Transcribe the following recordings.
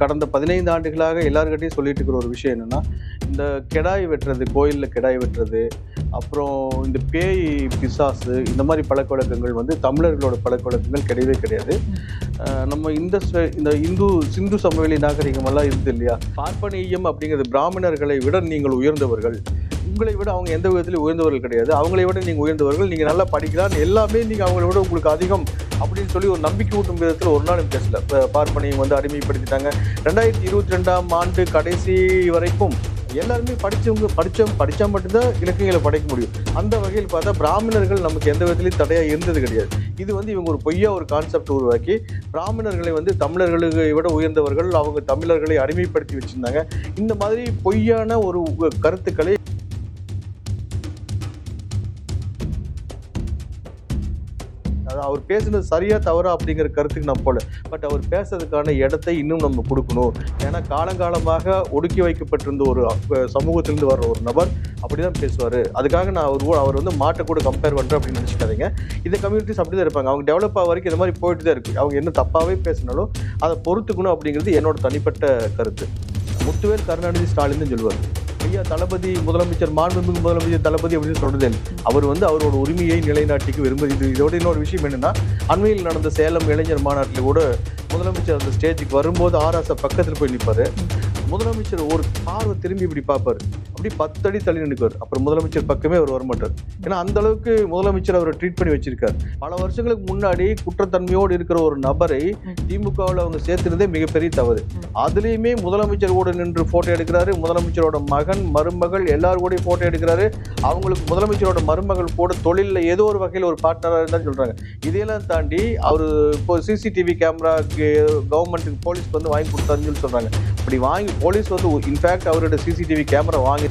கடந்த பதினைந்து ஆண்டுகளாக எல்லாருக்கிட்டையும் சொல்லிட்டு இருக்கிற ஒரு விஷயம் என்னன்னா இந்த கெடாய் வெட்டுறது கோயிலில் கெடாய் வெட்டுறது அப்புறம் இந்த பேய் பிசாசு இந்த மாதிரி பழக்க வழக்கங்கள் வந்து தமிழர்களோட பழக்க வழக்கங்கள் கிடையவே கிடையாது. நம்ம இந்த இந்த இந்து சிந்து சமவெளி நாகரிகமெல்லாம் இருந்தது இல்லையா? பார்ப்பனியம் அப்படிங்கிறது பிராமணர்களை விட நீங்கள் உயர்ந்தவர்கள். உங்களை விட அவங்க எந்த விதத்திலும் உயர்ந்தவர்கள் கிடையாது. அவங்களை விட நீங்கள் உயர்ந்தவர்கள். நீங்கள் நல்லா படிக்கலாம். எல்லாமே நீங்கள் அவங்கள விட உங்களுக்கு அதிகம் அப்படின்னு சொல்லி ஒரு நம்பிக்கை ஊட்டும் விதத்தில் ஒரு நாளும் பேசல பார்ப்பனையும் வந்து அடிமைப்படுத்திட்டாங்க. ரெண்டாயிரத்தி இருபத்தி ரெண்டாம் ஆண்டு கடைசி வரைக்கும் எல்லாருமே படித்தவங்க படித்தவங்க படித்தா மட்டும்தான் இலக்கியங்களை படைக்க முடியும். அந்த வகையில் பார்த்தா பிராமணர்கள் நமக்கு எந்த விதத்திலையும் தடையாக இருந்தது கிடையாது. இது வந்து இவங்க ஒரு பொய்யா ஒரு கான்செப்ட் உருவாக்கி பிராமணர்களை வந்து தமிழர்களுக்கு விட உயர்ந்தவர்கள் அவங்க தமிழர்களை அடிமைப்படுத்தி வச்சிருந்தாங்க. இந்த மாதிரி பொய்யான ஒரு கருத்துக்களை அவர் பேசுனது சரியா தவறா அப்படிங்கிற கருத்துக்கு நான் போல பட் அவர் பேசுறதுக்கான இடத்தை இன்னும் நம்ம கொடுக்கணும். ஏன்னா காலங்காலமாக ஒடுக்கி வைக்கப்பட்டிருந்த ஒரு சமூகத்திலிருந்து வர்ற ஒரு நபர் அப்படிதான் பேசுவார். அதுக்காக நான் அவர் அவர் வந்து மாட்டை கூட கம்பேர் பண்ணுறேன் அப்படின்னு நினச்சிக்காதீங்க. இந்த கம்யூனிட்டிஸ் அப்படி தான் இருப்பாங்க. அவங்க டெவலப் ஆக வரைக்கும் இந்த மாதிரி போயிட்டு தான் இருக்கு. அவங்க என்ன தப்பாகவே பேசினாலும் அதை பொறுத்துக்கணும் அப்படிங்கிறது என்னோட தனிப்பட்ட கருத்து. முத்துவேல் கருணாநிதி ஸ்டாலின் தான் சொல்லுவார். ஐயா தளபதி முதலமைச்சர் மாண்புமிகு முதலமைச்சர் தளபதி அப்படின்னு சொல்றேன் அவர் வந்து அவரோட உரிமையை நிலைநாட்டிக்கு விரும்புகிறது இதோட இன்னொரு விஷயம் என்னன்னா அண்மையில் நடந்த சேலம் இளைஞர் மாநாட்டில் கூட முதலமைச்சர் அந்த ஸ்டேஜுக்கு வரும்போது ஆராச பக்கத்தில் போய் நிற்பாரு முதலமைச்சர் ஒரு பார்வை திரும்பி இப்படி பார்ப்பாரு. அப்படி பத்து அடி தள்ளி நிற்குவார் அப்புறம் முதலமைச்சர் பக்கமே அவர் வரமாட்டார். ஏன்னா அந்த அளவுக்கு முதலமைச்சர் அவரை ட்ரீட் பண்ணி வச்சிருக்காரு. பல வருஷங்களுக்கு முன்னாடி குற்றத்தன்மையோடு இருக்கிற ஒரு நபரை திமுகவில் அவங்க சேர்த்திருந்தே மிகப்பெரிய தவறு. அதுலேயுமே முதலமைச்சர் கூட நின்று போட்டோ எடுக்கிறாரு. முதலமைச்சரோட மகன் மருமகள் எல்லாரும் கூட போட்டோ எடுக்கிறாரு. அவங்களுக்கு முதலமைச்சரோட மருமகள் கூட தொழிலில் ஏதோ ஒரு வகையில் ஒரு பார்ட்னராக இருந்தால் சொல்றாங்க. இதையெல்லாம் தாண்டி அவர் இப்போ சிசிடிவி கேமராக்கு கவர்மெண்ட்டுக்கு போலீஸ்க்கு வந்து வாங்கி கொடுத்தாருன்னு சொல்லி சொல்றாங்க. அப்படி வாங்கி போலீஸ் வந்து இன்ஃபேக்ட் அவரோட சிசிடிவி கேமரா வாங்கி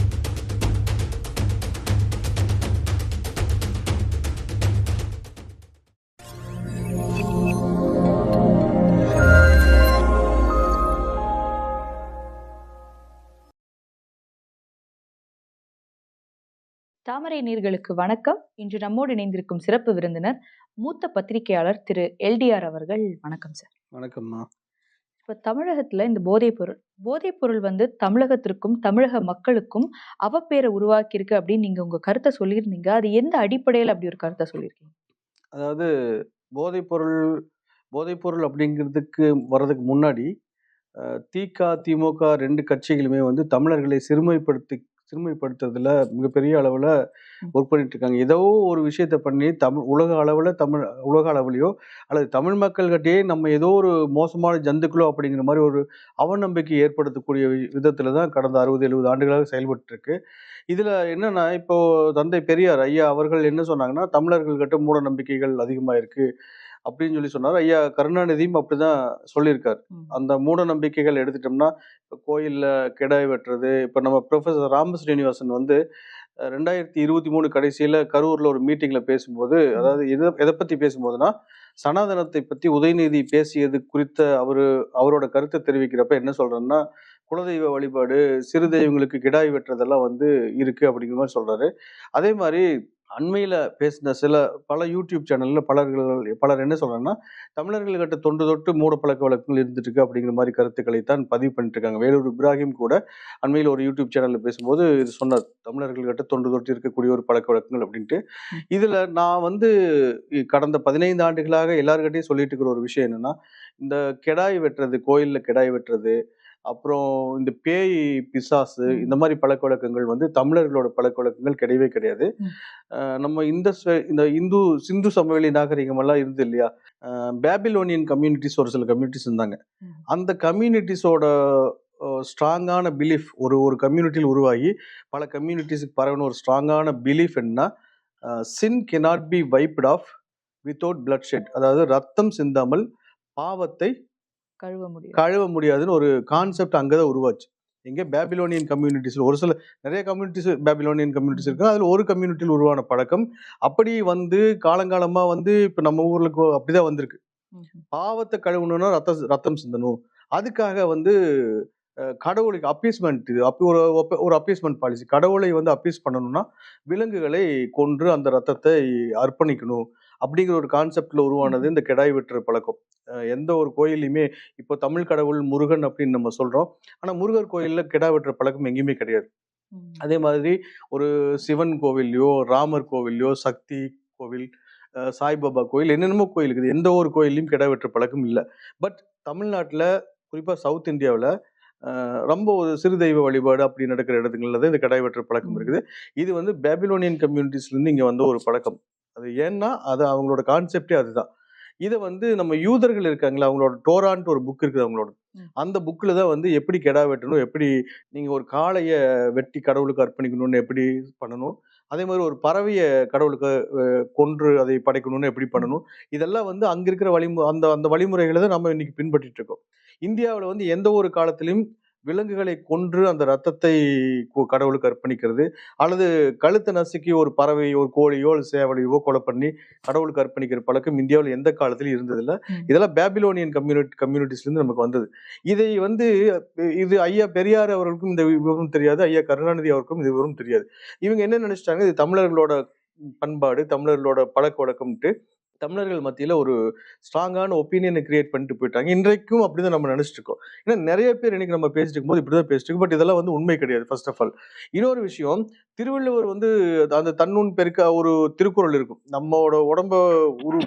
தாமரை நீர்களுக்கு வணக்கம். இன்று நம்மோடு இணைந்திருக்கும் சிறப்பு விருந்தினர் மூத்த பத்திரிகையாளர் திரு எல்டிஆர் அவர்கள். வணக்கம் சார். வணக்கம்மா. இப்போ தமிழகத்தில் இந்த போதைப் பொருள் போதைப் பொருள் வந்து தமிழகத்திற்கும் தமிழக மக்களுக்கும் அவப்பேரை உருவாக்கியிருக்கு அப்படின்னு நீங்கள் உங்கள் கருத்தை சொல்லியிருந்தீங்க. அது எந்த அடிப்படையில் அப்படி ஒரு கருத்தை சொல்லியிருக்கீங்க? அதாவது போதைப்பொருள் போதைப்பொருள் அப்படிங்கிறதுக்கு வர்றதுக்கு முன்னாடி திக திமுக ரெண்டு கட்சிகளுமே வந்து தமிழர்களை சிறுமைப்படுத்தி சிறுமைப்படுத்துறதுல மிகப்பெரிய அளவில் ஒர்க் பண்ணிட்டு இருக்காங்க ஏதோ ஒரு விஷயத்த பண்ணி தமிழ் உலக அளவில் தமிழ் உலக அளவுலையோ அல்லது தமிழ் மக்கள்கிட்டயே நம்ம ஏதோ ஒரு மோசமான ஜந்துக்களோ அப்படிங்கிற மாதிரி ஒரு அவநம்பிக்கை ஏற்படுத்தக்கூடிய விதத்தில் தான் கடந்த அறுபது எழுபது ஆண்டுகளாக செயல்பட்டு இருக்கு இதில் என்னன்னா இப்போ தந்தை பெரியார் ஐயா அவர்கள் என்ன சொன்னாங்கன்னா தமிழர்கள்கிட்ட மூட நம்பிக்கைகள் அதிகமாக இருக்கு அப்படின்னு சொல்லி சொன்னார். ஐயா கருணாநிதியும் அப்படிதான் சொல்லியிருக்கார். அந்த மூட நம்பிக்கைகள் எடுத்துட்டோம்னா இப்போ கோயிலில் கிடாய் வெட்டுறது இப்போ நம்ம ப்ரொஃபஸர் ராம ஸ்ரீனிவாசன் வந்து ரெண்டாயிரத்தி இருபத்தி மூணு கடைசியில் கரூரில் ஒரு மீட்டிங்கில் பேசும்போது அதாவது எதை எதை பற்றி பேசும்போதுன்னா சனாதனத்தை பற்றி உதயநிதி பேசியது குறித்த அவர் அவரோட கருத்தை தெரிவிக்கிறப்ப என்ன சொல்றேன்னா குலதெய்வ வழிபாடு சிறு தெய்வங்களுக்கு கிடாய் வெட்டுறதெல்லாம் வந்து இருக்கு அப்படிங்கிற மாதிரி சொல்றாரு. அதே மாதிரி அண்மையில் பேசின சில பல யூடியூப் சேனல்ல பலர்கள் பலர் என்ன சொல்றாங்கன்னா தமிழர்கள்கிட்ட தொன்று தொட்டு மூட பழக்க வழக்கங்கள் இருந்துட்டு இருக்கு அப்படிங்கிற மாதிரி கருத்துக்களை தான் பதிவு பண்ணிட்டு இருக்காங்க வேலூர் இப்ராஹிம் கூட அண்மையில் ஒரு யூடியூப் சேனல்ல பேசும்போது இது சொன்னார் தமிழர்கள்கிட்ட தொன்று தொட்டு இருக்கக்கூடிய ஒரு பழக்க வழக்கங்கள் அப்படின்ட்டு. இதுல நான் வந்து கடந்த பதினைந்து ஆண்டுகளாக எல்லாருக்கிட்டையும் சொல்லிட்டு இருக்கிற ஒரு விஷயம் என்னன்னா இந்த கெடாய் வெட்டுறது கோயில்ல கெடாய் வெட்டுறது அப்புறம் இந்த பேய் பிசாசு. இந்த மாதிரி பழக்க வழக்கங்கள் வந்து தமிழர்களோட பழக்க வழக்கங்கள் கிடையவே கிடையாது. நம்ம இந்த இந்த இந்து சிந்து சமவெளி நாகரிகம் எல்லாம் இருந்து இல்லையா? பேபிலோனியன் கம்யூனிட்டிஸ் ஒரு சில கம்யூனிட்டிஸ் இருந்தாங்க. அந்த கம்யூனிட்டிஸோட ஸ்ட்ராங்கான பிலீஃப் ஒரு ஒரு கம்யூனிட்டியில் உருவாகி பல கம்யூனிட்டிஸுக்கு பரவின ஒரு ஸ்ட்ராங்கான பிலீஃப் என்ன sin cannot be wiped off without bloodshed. அதாவது ரத்தம் சிந்தாமல் பாவத்தை கழுவ முடியும் கழுவ முடியாதுன்னு ஒரு கான்செப்ட் அங்கதான் உருவாச்சு. எங்க பேபிலோனியன் கம்யூனிட்டிஸ்ல ஒரு சில நிறைய கம்யூனிட்டிஸ் பேபிலோனியன் கம்யூனிட்டிஸ் இருக்கு. அதுல ஒரு கம்யூனிட்டியில் உருவான பழக்கம். அப்படி வந்து காலங்காலமா வந்து இப்ப நம்ம ஊர்ல கோ- அப்படிதான் வந்திருக்கு. பாவத்தை கழுவணும்னா ரத்த ரத்தம் சிந்தணும். அதுக்காக வந்து கடவுளுக்கு அப்பீஸ்மெண்ட் இது அப்படி ஒரு ஒரு அப்பீஸ்மெண்ட் பாலிசி கடவுளை வந்து அப்பீஸ் பண்ணணும்னா விலங்குகளை கொன்று அந்த ரத்தத்தை அர்ப்பணிக்கணும். அப்படிங்கிற ஒரு கான்செப்ட்ல உருவானது இந்த கெடாய் வெட்டுற பழக்கம். எந்த ஒரு கோயிலையுமே இப்போ தமிழ் கடவுள் முருகன் அப்படின்னு நம்ம சொல்றோம். ஆனா முருகர் கோயில்ல கெடா வெட்டுற பழக்கம் எங்கேயுமே கிடையாது. அதே மாதிரி ஒரு சிவன் கோவில்லையோ ராமர் கோவில்லையோ சக்தி கோவில் சாய்பாபா கோயில் என்னென்னமோ கோயில் இருக்குது. எந்த ஒரு கோயிலையும் கிடா வெட்டுற பழக்கம் இல்லை. பட் தமிழ்நாட்டில் குறிப்பாக சவுத் இந்தியாவில் ரொம்ப ஒரு சிறு தெய்வ வழிபாடு அப்படி நடக்கிற இடத்துங்களில் தான் இந்த கிடாய் வெட்டுற பழக்கம். இருக்குது. இது வந்து பேபிலோனியன் கம்யூனிட்டிஸ்லேருந்து இங்கே வந்த ஒரு பழக்கம். அது ஏன்னா அது அவங்களோட கான்செப்டே அதுதான். இதை வந்து நம்ம யூதர்கள் இருக்காங்களா அவங்களோட டோரான்ட்டு ஒரு புக் இருக்குது அவங்களோட. அந்த புக்கில் தான் வந்து எப்படி கெடா வெட்டணும் எப்படி நீங்கள் ஒரு காளையை வெட்டி கடவுளுக்கு அர்ப்பணிக்கணும்னு எப்படி பண்ணணும் அதே மாதிரி ஒரு பறவையை கடவுளுக்கு கொன்று அதை படைக்கணும்னு எப்படி பண்ணணும் இதெல்லாம் வந்து அங்க இருக்கிற வழிமு அந்த அந்த வழிமுறைகளை தான் நம்ம இன்னைக்கு பின்பற்றிட்டு இருக்கோம். இந்தியாவில் வந்து எந்த ஒரு காலத்திலும் விலங்குகளை கொன்று அந்த ரத்தத்தை கடவுளுக்கு அர்ப்பணிக்கிறது. அல்லது கழுத்தை நசுக்கி ஒரு பறவையோ ஒரு கோழியோ ஒரு சேவலையோ கொலை பண்ணி கடவுளுக்கு அர்ப்பணிக்கிற பழக்கம் இந்தியாவில் எந்த காலத்திலும் இருந்ததில்ல. இதெல்லாம் பேபிலோனியன் கம்யூனிட்டி கம்யூனிட்டிஸ்லேருந்து நமக்கு வந்தது. இதை வந்து இது ஐயா பெரியார் அவர்களுக்கும் இந்த விவரம் தெரியாது. ஐயா கருணாநிதி அவருக்கும் இந்த விவரம் தெரியாது. இவங்க என்ன நினைச்சிட்டாங்க? இது தமிழர்களோட பண்பாடு தமிழர்களோட பழக்க வழக்கம்ட்டு தமிழர்கள் மத்தியில் ஒரு ஸ்ட்ராங்கான ஒப்பீனியனை கிரியேட் பண்ணிட்டு போயிட்டாங்க. இன்றைக்கும் அப்படி தான் நம்ம நினச்சிட்டு இருக்கோம் ஏன்னா நிறைய பேர் இன்னைக்கு நம்ம பேசிட்டு இருக்கும்போது இப்படிதான் பேசிட்டு இருக்கோம் பட் இதெல்லாம் வந்து உண்மை கிடையாது ஃபர்ஸ்ட் ஆஃப் ஆல் இன்னொரு விஷயம் திருவள்ளுவர் வந்து அந்த தன்னுன் பெருக்க ஒரு திருக்குறள் இருக்கும். நம்மளோட உடம்ப உரு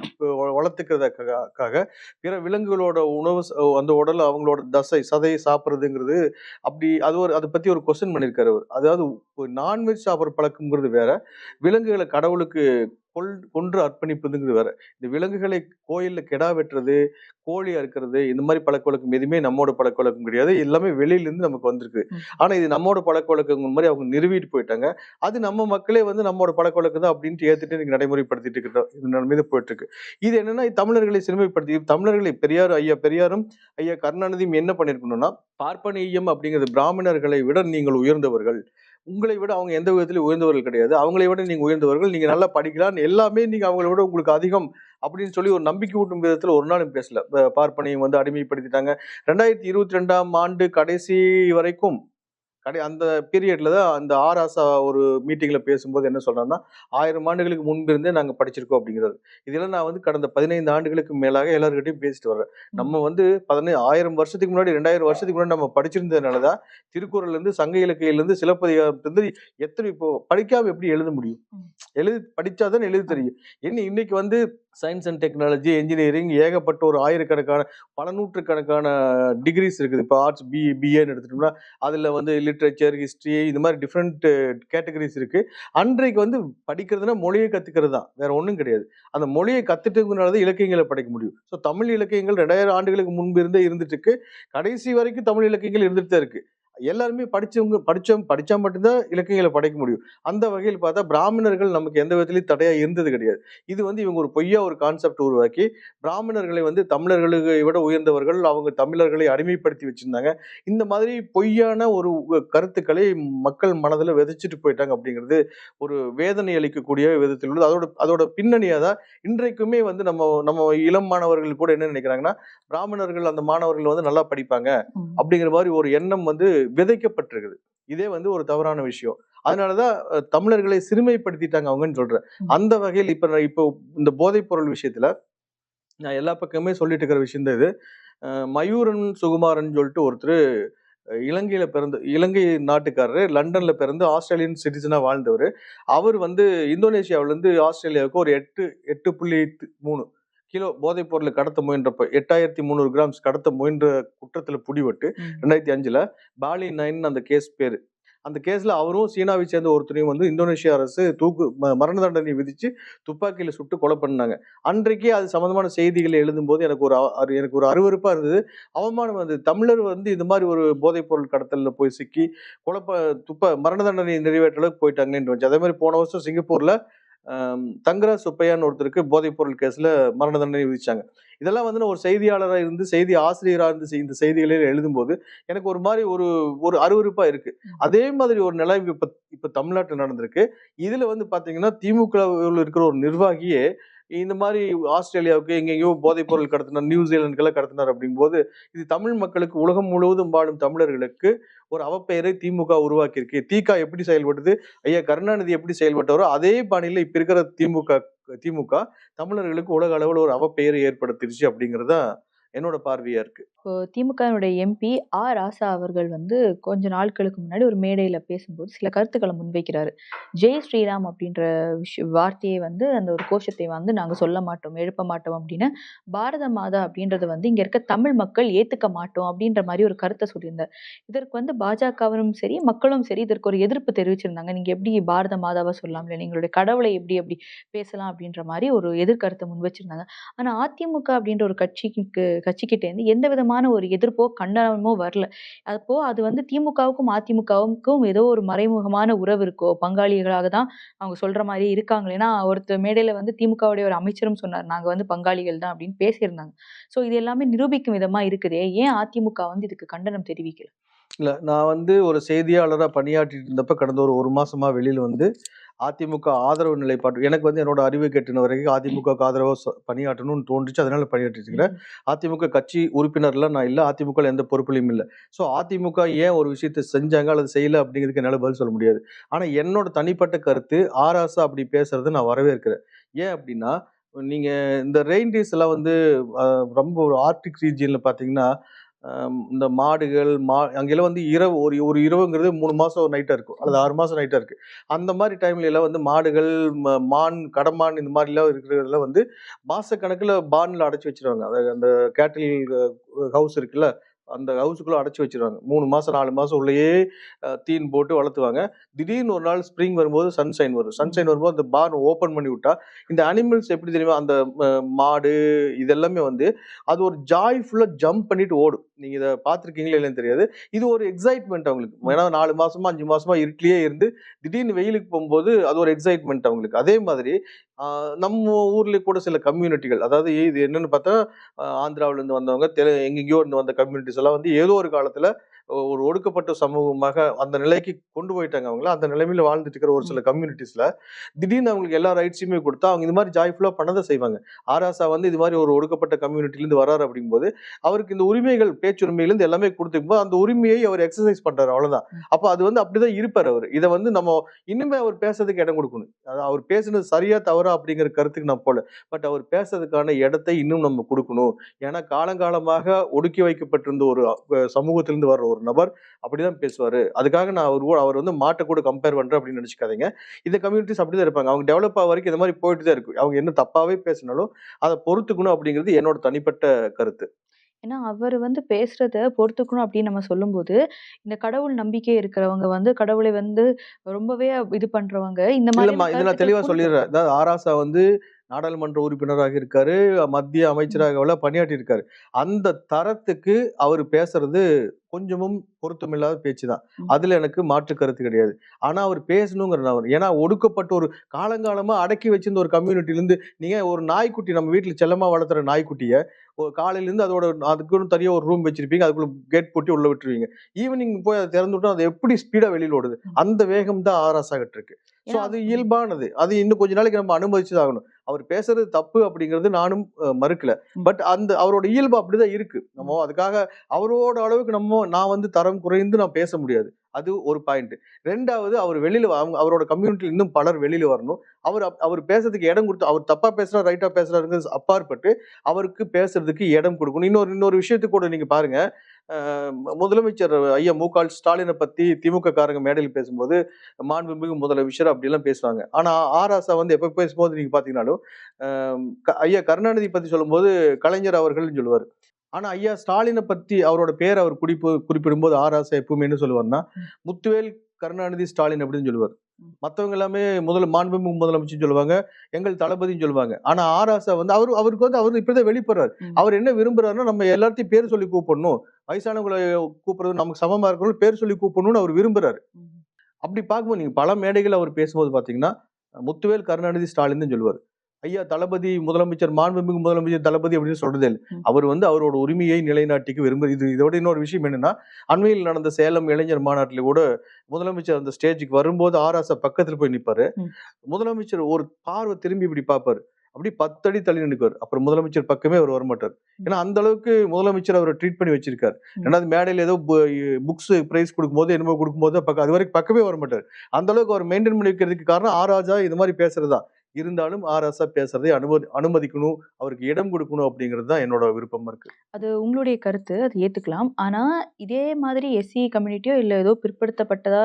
வளர்த்துக்கிறதுக்காக பிற விலங்குகளோட உணவு அந்த உடல் அவங்களோட தசை சதை சாப்பிட்றதுங்கிறது அப்படி அது ஒரு அதை பற்றி ஒரு கொஸ்டின் பண்ணியிருக்காரு அவர். அதாவது நான்வெஜ் சாப்பிட்ற பழக்கம்ங்கிறது வேற விலங்குகளை கடவுளுக்கு கொல் கொன்று அர்ப்பணிப்பதுங்கிறது வேற. இந்த விலங்குகளை கோயில்ல கெடா வெட்டுறது கோழி அறுக்கிறது இந்த மாதிரி பழக்க வழக்கம் எதுவுமே நம்மோட பழக்க வழக்கம் கிடையாது. எல்லாமே வெளியில இருந்து நமக்கு வந்திருக்கு. ம். ஆனா இது நம்மோட பழக்க வழக்கங்கள் மாதிரி அவங்க நிறுவிட்டு போயிட்டாங்க. அது நம்ம மக்களே வந்து நம்மோட பழக்க வழக்கம் தான் அப்படின்ட்டு ஏத்துட்டு இன்னைக்கு நடைமுறைப்படுத்திட்டு இருக்கிறோம் இது மீது போயிட்டு இருக்கு இது என்னன்னா தமிழர்களை சிறுமைப்படுத்தி தமிழர்களை பெரியார் ஐயா பெரியாரும் ஐயா கருணாநிதியும் என்ன பண்ணிருக்கணும்னா பார்ப்பனியம் அப்படிங்கிறது பிராமணர்களை விட நீங்கள் உயர்ந்தவர்கள். உங்களை விட அவங்க எந்த விதத்திலும் உயர்ந்தவர்கள் கிடையாது. அவங்களை விட நீங்கள் உயர்ந்தவர்கள். நீங்கள் நல்லா படிக்கலாம். எல்லாமே நீங்கள் அவங்களை விட உங்களுக்கு அதிகம் அப்படின்னு சொல்லி ஒரு நம்பிக்கை ஊட்டும் விதத்தில் ஒரு நாளும் பேசல. பார்ப்பனையும் வந்து அடிமைப்படுத்திட்டாங்க. ரெண்டாயிரத்தி இருபத்தி ரெண்டாம் ஆண்டு கடைசி வரைக்கும் கடை அந்த பீரியட்ல தான் அந்த ஆர் ஆசா ஒரு மீட்டிங்ல பேசும்போது என்ன சொல்றாருன்னா ஆயிரம் ஆண்டுகளுக்கு முன்பிருந்தே நாங்க படிச்சிருக்கோம் அப்படிங்கிறது. இதெல்லாம் நான் வந்து கடந்த பதினைந்து ஆண்டுகளுக்கு மேலாக எல்லாருக்கிட்டையும் பேசிட்டு வர்றேன். நம்ம வந்து பதினை ஆயிரம் வருஷத்துக்கு முன்னாடி ரெண்டாயிரம் வருஷத்துக்கு முன்னாடி நம்ம படிச்சிருந்ததுனாலதான் திருக்குறள்ல இருந்து சங்க இலக்கியில இருந்து சிலப்பதிகாரத்திலிருந்து எத்தனை இப்போ படிக்காம எப்படி எழுத முடியும். எழுதி படிச்சாதான் எழுத தெரியும் என்ன இன்னைக்கு வந்து சயின்ஸ் அண்ட் டெக்னாலஜி இன்ஜினியரிங் ஏகப்பட்ட ஒரு ஆயிரக்கணக்கான பல நூற்றுக்கணக்கான டிகிரிஸ் இருக்குது. இப்போ ஆர்ட்ஸ் பி பிஏன்னு எடுத்துட்டோம்னா அதில் வந்து லிட்ரேச்சர் ஹிஸ்ட்ரி இந்த மாதிரி டிஃப்ரெண்ட் கேட்டகரிஸ் இருக்குது அன்றைக்கு வந்து படிக்கிறதுனா மொழியை கற்றுக்கிறது தான். வேறு ஒன்றும் கிடையாது. அந்த மொழியை கற்றுட்டுங்கிறனால தான் இலக்கியங்களை படிக்க முடியும். ஸோ தமிழ் இலக்கியங்கள் ரெண்டாயிரம் ஆண்டுகளுக்கு முன்பு இருந்தே இருந்துட்டு இருக்கு. கடைசி வரைக்கும் தமிழ் இலக்கியங்கள் இருந்துட்டு தான் இருக்குது எல்லாருமே படிச்சவங்க படிச்சவங்க படிச்சா மட்டும்தான் இலக்கியங்களை படைக்க முடியும். அந்த வகையில் பார்த்தா பிராமணர்கள் நமக்கு எந்த விதத்திலையும் தடையா இருந்தது கிடையாது. இது வந்து இவங்க ஒரு பொய்யா ஒரு கான்செப்ட் உருவாக்கி பிராமணர்களை வந்து தமிழர்களை விட உயர்ந்தவர்கள் அவங்க தமிழர்களை அடிமைப்படுத்தி வச்சிருந்தாங்க. இந்த மாதிரி பொய்யான ஒரு கருத்துக்களை மக்கள் மனதில் விதைச்சிட்டு போயிட்டாங்க அப்படிங்கிறது ஒரு வேதனை அளிக்கக்கூடிய விதத்தில் உள்ளது. அதோட அதோட பின்னணியாக தான் இன்றைக்குமே வந்து நம்ம நம்ம இளம் மாணவர்கள் கூட என்ன நினைக்கிறாங்கன்னா பிராமணர்கள் அந்த மாணவர்கள் வந்து நல்லா படிப்பாங்க. அப்படிங்கிற மாதிரி ஒரு எண்ணம் வந்து விதைக்கப்பட்டிருக்குது. இதே வந்து ஒரு தவறான விஷயம். அதனாலதான் தமிழர்களை சிறுமைப்படுத்திட்டாங்க அவங்கன்னு சொல்றேன். அந்த வகையில் இப்ப இப்போ இந்த போதைப் பொருள் விஷயத்துல நான் எல்லா பக்கமே சொல்லிட்டு இருக்கிற விஷயம் தான் இது. மயூரன் சுகுமாரன் சொல்லிட்டு ஒருத்தர் இலங்கையில பிறந்து இலங்கை நாட்டுக்காரரு லண்டன்ல பிறந்து ஆஸ்திரேலியன் சிட்டிசனா வாழ்ந்தவர். அவர் வந்து இந்தோனேஷியாவுல இருந்து ஆஸ்திரேலியாவுக்கு ஒரு எட்டு எட்டு புள்ளி மூணு கிலோ போதைப் பொருளை கடத்த முயன்றப்ப எட்டாயிரத்தி முந்நூறு கிராம்ஸ் கடத்த முயன்ற குற்றத்துல பிடிபட்டு. ரெண்டாயிரத்தி அஞ்சுல பாலி நைன் அந்த கேஸ் பேரு. அந்த கேஸ்ல அவரும் சீனாவை சேர்ந்த ஒருத்தரையும் வந்து இந்தோனேஷியா அரசு தூக்கு மரண தண்டனை விதிச்சு துப்பாக்கியில சுட்டு கொலை பண்ணாங்க. அன்றைக்கே அது சம்பந்தமான செய்திகளை எழுதும்போது எனக்கு ஒரு எனக்கு ஒரு அருவருப்பா இருந்தது. அவமானம் வந்து தமிழர் வந்து இந்த மாதிரி ஒரு போதைப் பொருள் கடத்தல்ல போய் சிக்கி குழப்ப துப்ப மரண தண்டனை நிறைவேற்ற அளவுக்கு போயிட்டாங்கன்னு வந்துச்சு அதே மாதிரி போன வருஷம் சிங்கப்பூர்ல தங்கராஜ் சுப்பையான்னு ஒருத்தருக்கு போதைப் பொருள் கேஸ்ல மரண தண்டனை விதிச்சாங்க. இதெல்லாம் வந்து ஒரு செய்தியாளராக இருந்து செய்தி ஆசிரியராக இருந்து இந்த செய்திகளை எழுதும்போது எனக்கு ஒரு மாதிரி ஒரு ஒரு அருவருப்பா இருக்கு. ம். அதே மாதிரி ஒரு நிலை இப்ப இப்ப தமிழ்நாட்டில் நடந்திருக்கு. இதுல வந்து பாத்தீங்கன்னா திமுக வில் இருக்கிற ஒரு நிர்வாகியே இந்த மாதிரி ஆஸ்திரேலியாவுக்கு எங்கெங்கயோ போதைப் பொருள் கடத்தினார் நியூசிலாந்துக்கெல்லாம் கடத்தினார் அப்படிங்கும்போது இது தமிழ் மக்களுக்கு உலகம் முழுவதும் வாழும் தமிழர்களுக்கு ஒரு அவப்பெயரை திமுக உருவாக்கியிருக்கு. திக எப்படி செயல்படுது ஐயா கருணாநிதி எப்படி செயல்பட்டாரோ அதே பாணியில் இப்ப இருக்கிற திமுக திமுக தமிழர்களுக்கு உலக அளவில் ஒரு அவப்பெயரை ஏற்படுத்திருச்சு அப்படிங்கிறதா என்னோட பார்வையா இருக்கு. திமுகவினுடைய எம்பி ஆ. ராசா அவர்கள் வந்து கொஞ்ச நாட்களுக்கு முன்னாடி ஒரு மேடையில் பேசும்போது சில கருத்துக்களை முன்வைக்கிறார். ஜெய் ஸ்ரீராம் அப்படின்ற விஷய வார்த்தையை வந்து அந்த ஒரு கோஷத்தை வந்து நாங்கள் சொல்ல மாட்டோம் எழுப்ப மாட்டோம் அப்படின்னு பாரத மாதா அப்படின்றத வந்து இங்கே இருக்க தமிழ் மக்கள் ஏற்றுக்க மாட்டோம் அப்படின்ற மாதிரி ஒரு கருத்தை சொல்லியிருந்தார். இதற்கு வந்து பாஜகவிலும் சரி மக்களும் சரி இதற்கு ஒரு எதிர்ப்பு தெரிவிச்சிருந்தாங்க. நீங்கள் எப்படி பாரத மாதாவை சொல்லலாம்? இல்லை நீங்களுடைய கடவுளை எப்படி எப்படி பேசலாம் அப்படின்ற மாதிரி ஒரு எதிர்கருத்தை முன் வச்சிருந்தாங்க ஆனால் அதிமுக அப்படின்ற ஒரு கட்சிக்கு கட்சிக்கிட்டேருந்து எந்த விதமான ஒரு எதிர்ப்போ கண்டனமோ வரல. அப்போ அது வந்து திமுகவுக்கும் அதிமுகவுக்கும் ஏதோ ஒரு மறைமுகமான உறவு இருக்கோ பங்காளிகளாக தான் அவங்க சொல்ற மாதிரி இருக்காங்களே. ஏன்னா ஒருத்தர் மேடையில வந்து திமுகவுடைய ஒரு அமைச்சரும் சொன்னார் நாங்க வந்து பங்காளிகள் தான் அப்படின்னு பேசியிருந்தாங்க. சோ இது எல்லாமே நிரூபிக்கும் விதமா இருக்குதே. ஏன் அதிமுக வந்து இதுக்கு கண்டனம் தெரிவிக்கல? இல்ல நான் வந்து ஒரு செய்தியாளராக பணியாற்றிட்டு இருந்தப்ப கடந்த ஒரு ஒரு மாசமா வெளியில வந்து அதிமுக ஆதரவு நிலைப்பாடு எனக்கு வந்து என்னோட அறிவை கெட்டின வரைக்கும் அதிமுக ஆதரவா சொ- பணியாற்றணும்னு தோன்றுச்சு அதனால பணியாற்றிட்டு இருக்கிறேன் அதிமுக கட்சி உறுப்பினர்லாம் நான் இல்லை அதிமுக எந்த பொறுப்புலையும் இல்லை. ஸோ அதிமுக ஏன் ஒரு விஷயத்தை செஞ்சாங்க அல்லது செய்யல அப்படிங்கிறதுக்கு என்னால் பதில் சொல்ல முடியாது. ஆனால் என்னோட தனிப்பட்ட கருத்து ஆராசா அப்படி பேசுறதை நான் வரவேற்கிறேன். ஏன் அப்படின்னா நீங்க இந்த ரெயின் டேஸ் எல்லாம் வந்து ரொம்ப ஒரு ஆர்டிக் ரீஜியன்ல பாத்தீங்கன்னா ஆம், இந்த மாடுகள் மா அங்கெல்லாம் வந்து இரவு ஒரு ஒரு இரவுங்கிறது மூணு மாதம் நைட்டாக இருக்கும். அல்லது ஆறு மாதம் நைட்டாக இருக்குது அந்த மாதிரி டைம்ல எல்லாம் வந்து மாடுகள் ம- மான் கடமான் இந்த மாதிரிலாம் இருக்கிறதெல்லாம் வந்து மாதக்கணக்கில் பான்ல அடைச்சி வச்சிருவாங்க. அதாவது அந்த கேட்டில் ஹவுஸ் இருக்குல்ல அந்த ஹவுஸுக்குள்ள அடைச்சு வச்சிருவாங்க. மூணு மாசம் நாலு மாசம் உள்ளேயே தீன் போட்டு வளர்த்துவாங்க. திடீர்னு ஒரு நாள் ஸ்ப்ரிங் வரும்போது சன்ஷைன் வரும். சன்ஷைன் வரும்போது அந்த பார்ன் ஓப்பன் பண்ணி விட்டா இந்த அனிமல்ஸ் எப்படி தெரியுமா அந்த மாடு இதெல்லாமே வந்து அது ஒரு ஜாய்ஃபுல்லா ஜம்ப் பண்ணிட்டு ஓடும். நீங்க இதை பார்த்துருக்கீங்களா இல்லைன்னு தெரியாது. இது ஒரு எக்ஸைட்மெண்ட் அவங்களுக்கு. ஏன்னா நாலு மாசமா அஞ்சு மாசமா இருட்டிலேயே இருந்து திடீர்னு வெயிலுக்கு போகும்போது அது ஒரு எக்ஸைட்மெண்ட் அவங்களுக்கு. அதே மாதிரி நம்ம ஊர்லேயே கூட சில கம்யூனிட்டிகள் அதாவது இது என்னன்னு பார்த்தா ஆந்திராவிலேருந்து இருந்து வந்தவங்க தெல எங்கெங்கயோ இருந்து வந்த கம்யூனிட்டிஸ் எல்லாம் வந்து ஏதோ ஒரு காலத்தில் ஒரு ஒடுக்கப்பட்ட சமூகமாக அந்த நிலைக்கு கொண்டு போயிட்டாங்க அவங்கள. அந்த நிலைமையில வாழ்ந்துட்டு இருக்கிற ஒரு சில கம்யூனிட்டிஸ்ல திடீர்னு அவங்களுக்கு எல்லா ரைட்ஸுமே கொடுத்தா அவங்க இது மாதிரி ஜாய்ஃபுல்லா பண்ணதை செய்வாங்க. ஆராசா வந்து இது மாதிரி ஒரு ஒடுக்கப்பட்ட கம்யூனிட்டில இருந்து வராரு அப்படிங்கும்போது அவருக்கு இந்த உரிமைகள் பேச்சுரிமையில இருந்து எல்லாமே கொடுத்துக்கும்போது அந்த உரிமையை அவர் எக்ஸசைஸ் பண்றாரு அவ்வளவுதான். அப்போ அது வந்து அப்படிதான் இருப்பார் அவர். இதை வந்து நம்ம இன்னுமே அவர் பேசுறதுக்கு இடம் கொடுக்கணும். அவர் பேசுனது சரியா தவறா அப்படிங்கிற கருத்துக்கு நான் போல பட் அவர் பேசுறதுக்கான இடத்தை இன்னும் நம்ம கொடுக்கணும். ஏன்னா காலங்காலமாக ஒடுக்கி வைக்கப்பட்டிருந்த ஒரு சமூகத்திலிருந்து வர்ற ஒரு நபர் அப்படிதான் பேசுவாரு. அதுக்காக நான் அவர் கூட அவர் வந்து மாட்டை கூட கம்பேர் பண்றேன் அப்படின்னு நினைச்சுக்காதீங்க. இந்த கம்யூனிட்டிஸ் அப்படிதான் இருப்பாங்க. அவங்க டெவலப் ஆக வரைக்கும் இந்த மாதிரி போயிட்டு தான் இருக்கு. அவங்க என்ன தப்பாவே பேசினாலும் அதை பொறுத்துக்கணும் அப்படிங்கிறது என்னோட தனிப்பட்ட கருத்து. ஏன்னா அவர் வந்து பேசுறத பொறுத்துக்கணும் அப்படின்னு நம்ம சொல்லும்போது இந்த கடவுள் நம்பிக்கை இருக்கிறவங்க வந்து கடவுளை வந்து ரொம்பவே இது பண்றவங்க இந்த மாதிரி தெளிவா சொல்லிடுறேன். அதாவது ஆராசா வந்து நாடாளுமன்ற உறுப்பினராக இருக்காரு மத்திய அமைச்சராக பணியாற்றி இருக்காரு அந்த தரத்துக்கு அவர் பேசுறது கொஞ்சமும் பொருத்தமில்லாத பேச்சு தான். அதுல எனக்கு மாற்று கருத்து கிடையாது. ஆனா அவர் பேசணுங்கிற நபர் ஏன்னா ஒடுக்கப்பட்ட ஒரு காலங்காலமா அடக்கி வச்சிருந்த ஒரு கம்யூனிட்டில இருந்து நீங்க ஒரு நாய்க்குட்டி நம்ம வீட்டுல செல்லமா வளர்த்துற நாய்க்குட்டிய ஒரு காலையில இருந்து அதோட அதுக்குன்னு தனியா ஒரு ரூம் வச்சிருப்பீங்க அதுக்குள்ள கேட் போட்டு உள்ள விட்டுருவீங்க. ஈவினிங் போய் அதை திறந்து விட்டா அது எப்படி ஸ்பீடா வெளியில ஓடுது? அந்த வேகம் தான் ஆராசாகிட்டு இருக்கு. ஸோ அது இயல்பானது. அது இன்னும் கொஞ்ச நாளைக்கு நம்ம அனுமதிச்சு ஆகணும் அவர் பேசுறது தப்பு அப்படிங்கிறது நானும் மறுக்கல. பட் அந்த அவரோட இயல்பு அப்படிதான் இருக்கு. நம்ம அதுக்காக அவரோட அளவுக்கு நம்ம நான் வந்து தரம் குறைந்து நான் பேச முடியாது. அது ஒரு பாயிண்ட். ரெண்டாவது அவர் வெளியில அவங்க அவரோட கம்யூனிட்டில இன்னும் பலர் வெளியில வரணும். அவர் அவர் பேசுறதுக்கு இடம் கொடுத்து அவர் தப்பா பேசுறா ரைட்டா பேசுறாருங்கிறது அப்பாற்பட்டு அவருக்கு பேசுறதுக்கு இடம் கொடுக்கணும். இன்னொரு இன்னொரு விஷயத்துக்கு கூட நீங்க பாருங்க. முதலமைச்சர் ஐயா மு க ஸ்டாலினை பத்தி திமுக காரங்க மேடையில் பேசும்போது மாண்புமிகு முதலமைச்சர் அப்படிலாம் பேசுவாங்க. ஆனா ஆராசா வந்து எப்ப பேசும்போது நீங்க பாத்தீங்கன்னாலும் ஆம், க- ஐயா கருணாநிதி பத்தி சொல்லும்போது கலைஞர் அவர்கள்னு சொல்லுவார். ஆனா ஐயா ஸ்டாலினை பத்தி அவரோட பேர் அவர் குறிப்பு குறிப்பிடும்போது ஆராசா எப்பவுமே என்ன சொல்லுவார்னா முத்துவேல் கருணாநிதி ஸ்டாலின் அப்படின்னு சொல்லுவார். ம். மத்தவங்க எல்லாமே முதல் மாண்புமிகு முதலமைச்சர் சொல்லுவாங்க எங்கள் தளபதின்னு சொல்லுவாங்க ஆனா ஆராசா வந்து அவர் அவருக்கு வந்து அவர் இப்படிதான் வெளிப்படுறாரு. அவர் என்ன விரும்புறாருன்னா நம்ம எல்லாத்தையும் பேர் சொல்லி கூப்பிடணும் வயசானவங்களை கூப்பிடுறது நமக்கு சமமா இருக்கணும் பேர் சொல்லி கூப்பிடணும்னு அவர் விரும்புறாரு. அப்படி பார்க்கும்போது நீங்க பல மேடைகள் அவர் பேசும்போது பாத்தீங்கன்னா முத்துவேல் கருணாநிதி ஸ்டாலின் சொல்லுவார் ஐயா தளபதி முதலமைச்சர் மாண்புமிகு முதலமைச்சர் தளபதி அப்படின்னு சொல்றதே இல்லை. அவர் வந்து அவரோட உரிமையை நிலைநாட்டிக்க விரும்பு இது இதோட இன்னொரு விஷயம் என்னன்னா அண்மையில் நடந்த சேலம் இளைஞர் மாநாட்டில் கூட முதலமைச்சர் அந்த ஸ்டேஜுக்கு வரும்போது ஆராசா பக்கத்துல போய் நிப்பாரு. ம். முதலமைச்சர் ஒரு பார்வை திரும்பி இப்படி பார்ப்பாரு அப்படி பத்து அடி தள்ளி நிற்குவார் அப்புறம் முதலமைச்சர் பக்கமே அவர் வரமாட்டார். ஏன்னா அந்த அளவுக்கு முதலமைச்சர் அவரை ட்ரீட் பண்ணி வச்சிருக்காரு. ரெண்டாவது மேடையில் ஏதோ புக்ஸ் பிரைஸ் கொடுக்கும்போது என்னமோ கொடுக்கும்போது பக்கம் அது வரைக்கும் பக்கமே வரமாட்டார். அந்த அளவுக்கு அவர் மெயின்டைன் பண்ணி வைக்கிறதுக்கு காரணம் ஆ ராஜா இது மாதிரி பேசுறதா இருந்தாலும் ஆர்எஸ்ஆ பேசுறதை அனுமதி அனுமதிக்கணும் அவருக்கு இடம் கொடுக்கணும் அப்படிங்கிறது தான் என்னோட விருப்பமா இருக்கு. அது உங்களுடைய கருத்து அது ஏத்துக்கலாம். ஆனா இதே மாதிரி எஸ்சி கம்யூனிட்டியோ இல்ல ஏதோ பிற்படுத்தப்பட்டதா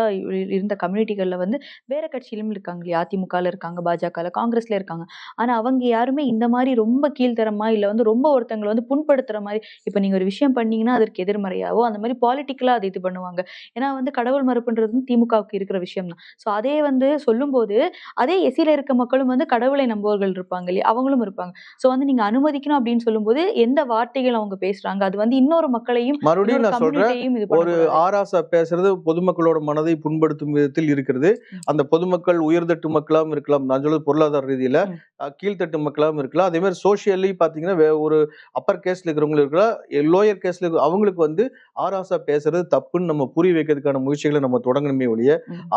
இருந்த கம்யூனிட்டிகள்ல வந்து வேற கட்சியிலும் இருக்காங்க இல்லையா? அதிமுகல இருக்காங்க பாஜகல காங்கிரஸ்ல இருக்காங்க. ஆனா அவங்க யாருமே இந்த மாதிரி ரொம்ப கீழ்த்தரமா இல்ல வந்து ரொம்ப ஒருத்தங்களை வந்து புண்படுத்துற மாதிரி இப்ப நீங்க ஒரு விஷயம் பண்ணீங்கன்னா அதற்கு எதிர்மறையாவோ அந்த மாதிரி பாலிட்டிக்கலா அதை இது பண்ணுவாங்க. ஏன்னா வந்து கடவுள் மறுப்புன்றது வந்து திமுகவுக்கு இருக்கிற விஷயம் தான் ஸோ அதே வந்து சொல்லும்போது அதே எஸ்சியில இருக்க மக்களும் வந்து கடவுளை நம்புவர்கள் இருப்பாங்க இல்லையா? அவங்களும் இருப்பாங்க. ஸோ வந்து நீங்க அனுமதிக்கணும் அப்படின்னு சொல்லும்போது எந்த வார்த்தைகள் அவங்க பேசுறாங்க? அது வந்து இன்னொரு மக்களையும் மறுபடியும் நான் சொல்றேன் ஒரு. ஆராசா பேசுறது பொதுமக்களோட மனதை புண்படுத்தும் விதத்தில் இருக்கிறது. அந்த பொதுமக்கள் உயர்தட்டு மக்களாகவும் இருக்கலாம். நான் சொல்றது பொருளாதார ரீதியில கீழ்த்தட்டு மக்களாகவும் இருக்கலாம். அதே மாதிரி சோசியலி பாத்தீங்கன்னா ஒரு அப்பர் கேஸ்ல இருக்கிறவங்க இருக்கலாம். லோயர் கேஸ்ல அவங்களுக்கு வந்து ஆராசா பேசுறது தப்புன்னு நம்ம புரிய வைக்கிறதுக்கான முயற்சிகளை நம்ம தொடங்கணுமே ஒழிய.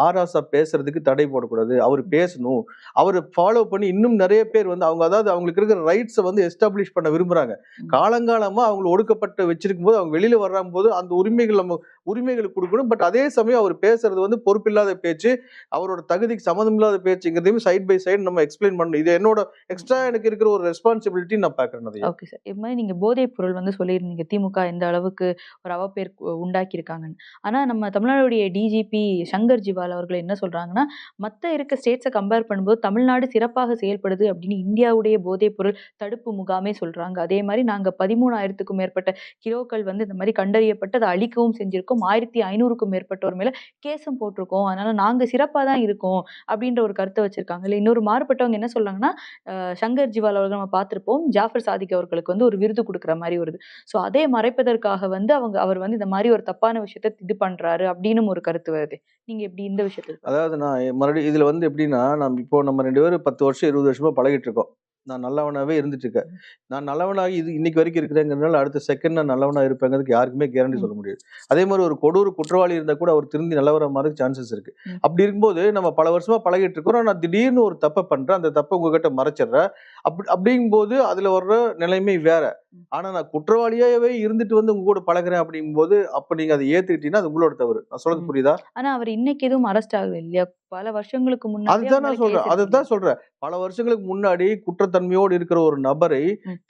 ஆராசா பேசுறதுக்கு தடை போடக்கூடாது. அவர் பேசணும். அவர் ஃபாலோ பண்ணி இன்னும் நிறைய பேர் வந்து அவங்க அதாவது அவங்களுக்கு இருக்கிற ரைட்ஸை வந்து எஸ்டாப்ளிஷ் பண்ண விரும்புறாங்க. ம். காலங்காலமா அவங்க ஒடுக்கப்பட்டு வச்சிருக்கும் போது அவங்க வெளியில வர்றாங்க போது அந்த உரிமைகள் நம்ம உரிமைகள் கொடுக்கணும். பட் அதே சமயம் அவர் பேசுறது வந்து பொறுப்பில்லாத பேச்சு அவரோட தகுதிக்கு சம்மந்தம் இல்லாத பேச்சுங்கிறதையும் சைட் பை சைடு நம்ம எக்ஸ்பிளைன் பண்ணணும். இது என்னோட எக்ஸ்ட்ரா எனக்கு இருக்கிற ஒரு ரெஸ்பான்சிபிலிட்டி நான் பாக்குறேன் அதையே. ஓகே சார் இது மாதிரி நீங்க போதைப் பொருள் வந்து சொல்லியிருந்தீங்க. திமுக எந்த அளவுக்கு ஒரு அவப்பேர் உண்டாக்கி இருக்காங்கன்னு ஆனா நம்ம தமிழ்நாடுடைய டிஜிபி சங்கர் ஜிவால் அவர்கள் என்ன சொல்றாங்கன்னா மத்த இருக்க ஸ்டேட்ஸை கம்பேர் பண்ணும்போது தமிழ்நாடு சிறப்பாக செயல்படுது அப்படின்னு இந்தியாவுடைய போதைப் பொருள் தடுப்பு முகாமே சொல்றாங்க. அதே மாதிரி நாங்க பதிமூணாயிரத்துக்கும் மேற்பட்ட கிலோக்கள் வந்து இந்த மாதிரி கண்டறியப்பட்டு அதை அழிக்கவும் செஞ்சிருக்கோம். ஆயிரத்தி ஐநூறுக்கும் மேற்பட்டோர் மேல கேஸும் போட்டிருக்கோம். அதனால நாங்க சிறப்பா தான் இருக்கோம் அப்படின்ற ஒரு கருத்தை வச்சிருக்காங்க. இல்ல இன்னொரு மாறுபட்டவங்க என்ன சொல்றாங்கன்னா சங்கர் ஜிவால் அவர்கள் நம்ம பார்த்திருப்போம். ஜாஃபர் சாதிக் அவர்களுக்கு வந்து ஒரு விருது கொடுக்குற மாதிரி வருது ஸோ அதே மறைப்பதற்காக வந்து அவங்க அவர் வந்து இந்த மாதிரி ஒரு தப்பான விஷயத்த இது பண்றாரு அப்படின்னு ஒரு கருத்து வருது. நீங்க எப்படி இந்த விஷயத்துல அதாவது நான் மறுபடியும் இதுல வந்து எப்படின்னா நம்ம இப்போ நம்ம ரெண்டு பேரும் பத்து வருஷம் இருபது வருஷமா பழகிட்டு இருக்கோம். நான் நல்லவனாவே இருந்துட்டு இருக்கேன். நான் நல்லவனாகி இது இன்னைக்கு வரைக்கும் இருக்கிறேங்கிறதுனால அடுத்த செகண்ட் நான் நல்லவனா இருப்பேங்கிறதுக்கு யாருக்குமே கேரண்டி சொல்ல முடியாது. அதே மாதிரி ஒரு கொடூர குற்றவாளி இருந்தா கூட அவர் திருந்தி நல்லவர மாதிரி சான்சஸ் இருக்கு. அப்படி இருக்கும்போது நம்ம பல வருஷமா பழகிட்டு இருக்கிறோம் நான் திடீர்னு ஒரு தப்பை பண்றேன். அந்த தப்பை உங்ககிட்ட மறைச்சிடுறேன். அப்படி அப்படிங்கும்போது அதுல வர்ற நிலைமை வேற. ஆனா நான் குற்றவாளியாவே இருந்துட்டு வந்து உங்க கூட பழகுறேன் அப்படிங்கும்போது அப்ப நீங்க அதை ஏத்துக்கிட்டீங்கன்னா அது உங்களோட தவறு. நான் சொல்றது. புரியுதா? ஆனா அவர் இன்னைக்கு எதுவும் அரெஸ்ட் ஆகல இல்லையா? பல வருஷங்களுக்கு முன்னாடி அதுதான் நான் சொல்றேன். அதுதான் சொல்றேன். பல வருஷங்களுக்கு முன்னாடி குற்றத்தன்மையோடு இருக்கிற ஒரு நபரை.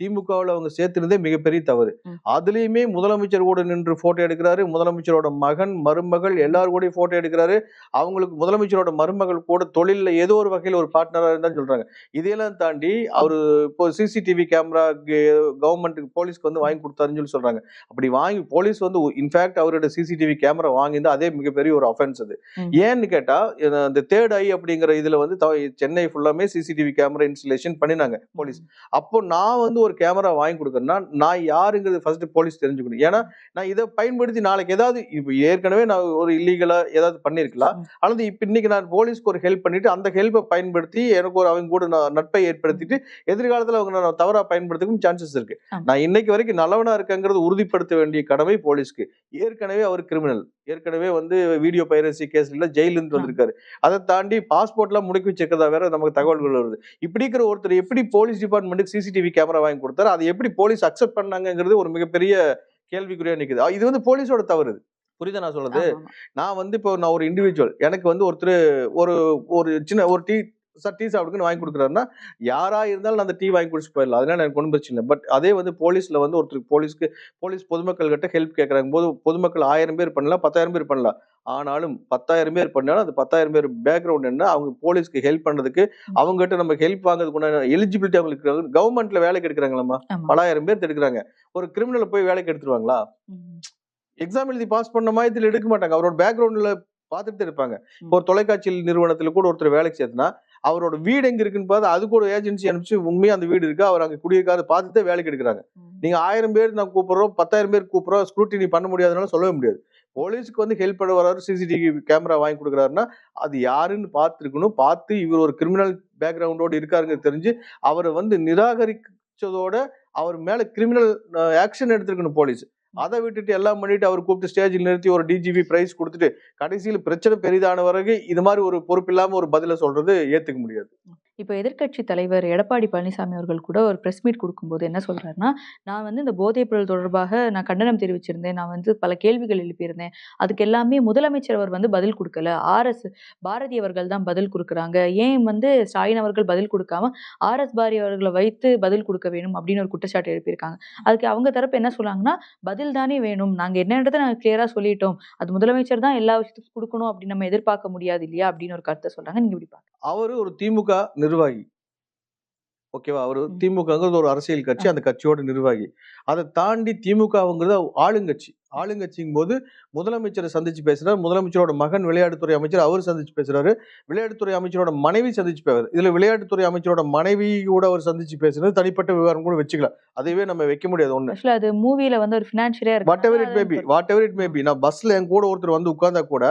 திமுகவில் அவங்க சேர்த்திருந்தே மிகப்பெரிய தவறு. அதுலயுமே முதலமைச்சர் கூட நின்று போட்டோ எடுக்கிறாரு. முதலமைச்சரோட மகன் மருமகள் எல்லாரும் கூட போட்டோ எடுக்கிறாரு. அவங்களுக்கு முதலமைச்சரோட மருமகள் கூட தொழில்ல ஏதோ ஒரு வகையில் ஒரு பார்ட்னரா இருந்தா சொல்றாங்க. இதையெல்லாம் தாண்டி அவரு இப்போ சிசிடிவி கேமரா கவர்மெண்ட்டுக்கு போலீஸ்க்கு வந்து வாங்கி கொடுத்தாருன்னு சொல்லி சொல்றாங்க அப்படி வாங்கி போலீஸ் வந்து இன்ஃபேக்ட் அவரோட சிசிடிவி கேமரா வாங்கியிருந்தா அதே மிகப்பெரிய ஒரு அஃபென்ஸ் அது. ஏன்னு கேட்டா இந்த- தேர்ட் ஐ அப்படிங்கிற இதுல வந்து சென்னை ஃபுல்லாமே சிசிடிவி கேமரா இன்ஸ்டலேஷன் பண்ணினாங்க போலீஸ் அப்போ நான் வந்து ஒரு கேமரா வாங்கி கொடுக்கறேன்னா நான் யாருங்கிறது ஃபர்ஸ்ட் போலீஸ் தெரிஞ்சுக்கணும் ஏன்னா நான் இதை பயன்படுத்தி நாளைக்கு ஏதாவது இப்போ ஏற்கனவே நான் ஒரு இல்லீகலா ஏதாவது பண்ணிருக்கலாம். அல்லது இப்ப இன்னைக்கு நான் போலீஸ்க்கு ஒரு ஹெல்ப் பண்ணிட்டு அந்த ஹெல்ப்பை பயன்படுத்தி எனக்கு ஒரு அவங்க கூட நான் நட்பை ஏற்படுத்திட்டு எதிர்காலத்துல அவங்க நான் தவறா பயன்படுத்தவும் சான்சஸ் இருக்கு. நான் இன்னைக்கு வரைக்கும் நல்லவனா இருக்கங்கிறது உறுதிப்படுத்த வேண்டிய கடமை போலீஸ்க்கு. ஏற்கனவே அவர் கிரிமினல் ஏற்கனவே வந்து வீடியோ பைரசி கேஸ்ல ஜெயில இருந்து ஆ. வந்திருக்காரு. அதை தாண்டி பாஸ்போர்ட்லாம் முடக்கி வச்சிருக்கதா வேற நமக்கு தகவல்கள் வருது. இப்படி இருக்கிற ஒருத்தர் எப்படி போலீஸ் டிபார்ட்மெண்ட்டுக்கு சிசிடிவி கேமரா வாங்கி கொடுத்தாரு? அதை எப்படி போலீஸ் அக்செப்ட் பண்ணாங்கங்கிறது ஒரு மிகப்பெரிய கேள்விக்குறியா நிக்குது. இது வந்து போலீஸோட தவறு இது. புரியுதா நான் சொல்றது. நான் வந்து இப்போ நான் ஒரு இண்டிவிஜுவல் எனக்கு வந்து ஒருத்தர் ஒரு ஒரு சின்ன ஒரு டீ சார் டீ சாப்பிடுக்குன்னு வாங்கி கொடுக்குறாருன்னா யாரா இருந்தாலும் அந்த டீ வாங்கி குடிச்சு போயிடலாம். அதனால எனக்கு ஒன்றும் பிரச்சனை இல்லை. பட் அதே வந்து போலீஸ்ல வந்து ஒருத்தருக்கு போலீஸ்க்கு போலீஸ் பொதுமக்கள் கிட்ட ஹெல்ப் கேட்கறாங்க போது பொதுமக்கள் ஆயிரம் பேர் பண்ணலாம் பத்தாயிரம் பேர் பண்ணலாம். ஆனாலும் பத்தாயிரம் பேர் பண்ணாலும் அந்த பத்தாயிரம் பேர் பேக்ரவுண்ட் என்ன அவங்க போலீஸ்க்கு ஹெல்ப் பண்ணதுக்கு அவங்க கிட்ட நம்ம ஹெல்ப் வாங்குறதுக்கு எலிஜிபிலிட்டி அவங்களுக்கு கவர்மெண்ட்ல வேலைக்கு எடுக்கிறாங்களாமா ஆமா. பலாயிரம் பேர் எடுக்கிறாங்க. ஒரு கிரிமினலை போய் வேலைக்கு எடுத்துருவாங்களா. எக்ஸாம் எழுதி பாஸ் பண்ண மாதிரி இதுல எடுக்க மாட்டாங்க. அவரோட பேக்ரவுண்ட்ல பார்த்துட்டு இருப்பாங்க. இப்போ ஒரு தொலைக்காட்சியில் நிறுவனத்துல கூட ஒருத்தர் வேலைக்கு சேர்த்துனா அவரோட வீடு எங்க இருக்குன்னு பார்த்து அது கூட ஏஜென்சி அனுப்பிச்சு உண்மையா அந்த வீடு இருக்கு. அவர் அங்க குடியிருக்காரு பார்த்துட்டு வேலைக்கு எடுக்கிறாங்க. நீங்க ஆயிரம் பேர் நான் கூப்பிடுறோம் பத்தாயிரம் பேர் கூப்பிடுறோம் ஸ்க்ரூட்டினி பண்ண முடியாதனால சொல்லவே முடியாது. போலீஸ்க்கு வந்து ஹெல்ப் பண்ண வராரு சிசிடிவி கேமரா வாங்கி கொடுக்குறாருன்னா அது யாருன்னு பார்த்துருக்கணும். பார்த்து இவர் ஒரு கிரிமினல் பேக்ரவுண்டோடு இருக்காருங்க தெரிஞ்சு அவரை வந்து நிராகரிச்சதோட அவர் மேல கிரிமினல் ஆக்ஷன் எடுத்திருக்கணும் போலீஸ். அதை விட்டுட்டு எல்லாம் பண்ணிட்டு அவர் கூப்பிட்டு ஸ்டேஜில் நிறுத்தி ஒரு டிஜிபி பிரைஸ் கொடுத்துட்டு கடைசியில் பிரச்சனை பெரிதான வரைக்கும் இது மாதிரி ஒரு பொறுப்பில்லாம ஒரு பதில சொல்றது ஏத்துக்க முடியாது. இப்போ எதிர்க்கட்சி தலைவர் எடப்பாடி பழனிசாமி அவர்கள் கூட ஒரு ப்ரெஸ் மீட் கொடுக்கும்போது என்ன சொல்கிறாருன்னா நான் வந்து இந்த போதைப் பொருள் தொடர்பாக நான் கண்டனம் தெரிவிச்சிருந்தேன் நான் வந்து பல கேள்விகள் எழுப்பியிருந்தேன். அதுக்கு எல்லாமே முதலமைச்சர் அவர் வந்து பதில் கொடுக்கல. ஆர்எஸ் பாரதி அவர்கள் தான் பதில் கொடுக்குறாங்க. ஏன் வந்து ஸ்டாலின் அவர்கள் பதில் கொடுக்காம ஆர்எஸ் பாரதி அவர்களை வைத்து பதில் கொடுக்க வேணும் அப்படின்னு ஒரு குற்றச்சாட்டு எழுப்பியிருக்காங்க. அதுக்கு அவங்க தரப்பு என்ன சொல்றாங்கன்னா பதில் தானே வேணும். நாங்கள் என்னன்றதை நாங்கள் கிளியராக சொல்லிட்டோம். அது முதலமைச்சர் தான் எல்லா விஷயத்துக்கும் கொடுக்கணும் அப்படின்னு நம்ம எதிர்பார்க்க முடியாது இல்லையா அப்படின்னு ஒரு கருத்தை சொல்கிறாங்க நீங்கள் இப்படி பார்க்க அவர் ஒரு திமுக நிர்வாகி. ஓகேவா அவர். திமுகங்கிறது ஒரு அரசியல் கட்சி அந்த கட்சியோட நிர்வாகி. அதை தாண்டி திமுகவுங்கிறது ஆளுங்கட்சி. ஆளுங்கட்சிங்கும் போது முதலமைச்சரை சந்திச்சு பேசுறாரு. முதலமைச்சரோட மகன் விளையாட்டுத்துறை அமைச்சர் அவர் சந்திச்சு பேசுறாரு. விளையாட்டுத்துறை அமைச்சரோட மனைவி சந்திச்சு பேசுறாரு. இதுல விளையாட்டுத்துறை அமைச்சரோட மனைவி கூட அவர் சந்திச்சு பேசுறது தனிப்பட்ட விவகாரம் கூட வச்சுக்கலாம் அதுவே நம்ம வைக்க முடியாது ஒண்ணு. அது மூவில வந்து ஒரு பினான்சியரா whatever it maybe whatever it maybe நான் பஸ்ல என் கூட ஒருத்தர் வந்து உட்கார்ந்தா கூட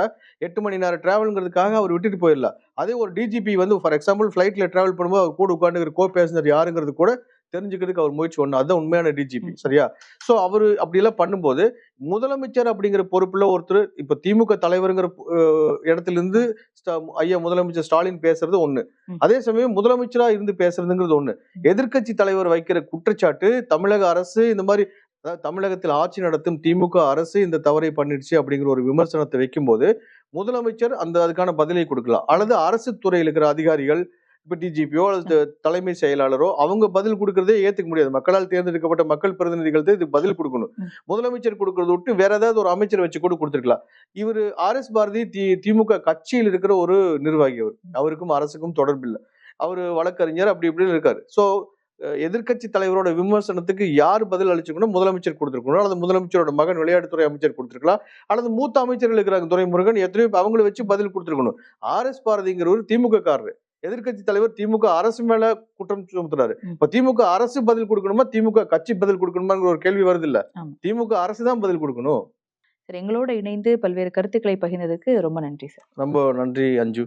எட்டு மணி நேரம் டிராவல்ங்கிறதுக்காக அவர் விட்டுட்டு போயிடலாம் அதே ஒரு டிஜிபி வந்து ஃபார் எக்ஸாம்பிள் ஃபிளைட்ல டிராவல் பண்ணும்போது அவர் கூட உட்காந்துக்கிற கோ பேசஞ்சர் யாருங்கிறது கூட தெரிஞ்சுக்கிறதுக்கு அவர் முயற்சி ஒண்ணு அதுதான் உண்மையான டிஜிபி. சரியா? சோ அவரு அப்படியெல்லாம் பண்ணும்போது முதலமைச்சர் அப்படிங்கிற பொறுப்புல ஒருத்தர் இப்ப திமுக தலைவருங்கிற அஹ், இடத்துல இருந்து ஸ்டா- ஐயா முதலமைச்சர் ஸ்டாலின் பேசுறது ஒண்ணு. ம். அதே சமயம் முதலமைச்சரா இருந்து பேசுறதுங்கிறது ஒண்ணு. எதிர்க்கட்சி தலைவர் வைக்கிற குற்றச்சாட்டு தமிழக அரசு இந்த மாதிரி அதாவது தமிழகத்தில் ஆட்சி நடத்தும் திமுக அரசு இந்த தவறை பண்ணிடுச்சு அப்படிங்கிற ஒரு விமர்சனத்தை வைக்கும்போது முதலமைச்சர் அந்த அதுக்கான பதிலை கொடுக்கலாம். அல்லது அரசு துறையில் இருக்கிற அதிகாரிகள் இப்ப டிஜிபியோ அல்லது தலைமை செயலாளரோ அவங்க பதில் கொடுக்கறதே ஏத்துக்க முடியாது. மக்களால் தேர்ந்தெடுக்கப்பட்ட மக்கள் பிரதிநிதிகள் தான் இதுக்கு பதில் கொடுக்கணும். முதலமைச்சர் கொடுக்கறத விட்டு வேற ஏதாவது ஒரு அமைச்சர் வச்சு கூட கொடுத்துருக்கலாம். இவர் ஆர் எஸ் பாரதி தி திமுக கட்சியில் இருக்கிற ஒரு நிர்வாகி அவர். அவருக்கும் அரசுக்கும் தொடர்பு இல்லை. அவர் வழக்கறிஞர் அப்படி இப்படின்னு இருக்காரு. ஸோ எதிர்க்கட்சி தலைவரோட விமர்சனத்துக்கு யார் பதில் அளிச்சுக்கணும்? முதலமைச்சர் கொடுத்துருக்கணும். அல்லது முதலமைச்சரோட மகன் விளையாட்டுத்துறை அமைச்சர் கொடுத்துருக்கலாம். அல்லது மூத்த அமைச்சர்கள் இருக்கிறாங்க துரைமுருகன் எத்தனையோ அவங்கள வச்சு பதில் கொடுத்துருக்கணும். ஆர் எஸ் பாரதிங்கிறவர் திமுக காரரு எதிர்க்கட்சி தலைவர் திமுக அரசு மேல குற்றம் சுமத்துறாரு. இப்ப திமுக அரசு பதில் கொடுக்கணுமா? திமுக கட்சி பதில் கொடுக்கணுமாங்கிற ஒரு கேள்வி வருது இல்ல. திமுக அரசு தான் பதில் கொடுக்கணும். சரி எங்களோட இணைந்து பல்வேறு கருத்துக்களை பகிர்ந்ததுக்கு ரொம்ப நன்றி சார். ரொம்ப நன்றி அஞ்சு.